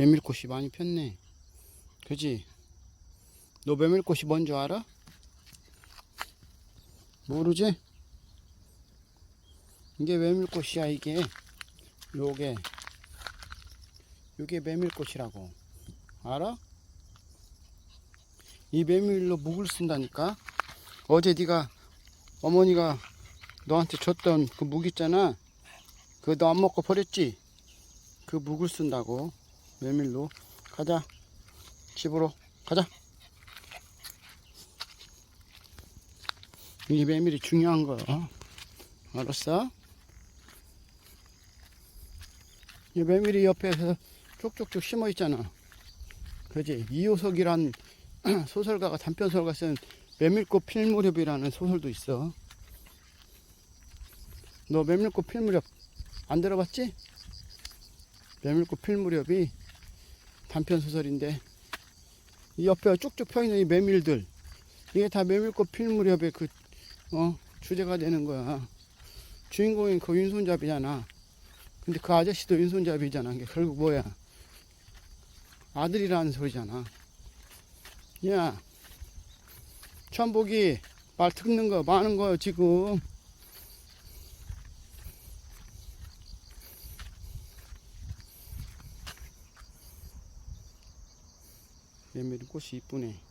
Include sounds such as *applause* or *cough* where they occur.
메밀꽃이 많이 폈네. 그지? 너 메밀꽃이 뭔 줄 알아? 모르지? 이게 메밀꽃이야 이게. 요게. 요게 메밀꽃이라고. 알아? 이 메밀로 묵을 쓴다니까. 어제 네가 어머니가 너한테 줬던 그 묵 있잖아. 그거 너 안 먹고 버렸지? 그 묵을 쓴다고. 메밀로. 가자. 집으로. 가자. 이 메밀이 중요한 거야. 알았어? 이 메밀이 옆에서 쭉쭉쭉 심어 있잖아. 그지? 이호석이란 *clears throat* 소설가가 단편소설가 쓴 메밀꽃 필 무렵이라는 소설도 있어. 너 메밀꽃 필 무렵 안 들어봤지? 메밀꽃 필 무렵이 단편 소설인데 이 옆에 쭉쭉 펴 있는 이 메밀들 이게 다 메밀꽃 필 무렵의 그 어, 주제가 되는 거야. 주인공이 그 윈손잡이잖아. 근데 그 아저씨도 윈손잡이잖아. 이게 결국 뭐야? 아들이라는 소리잖아. 야, 천복이 말 듣는 거 많은 거 지금. 메밀이 꽃이 이쁘네.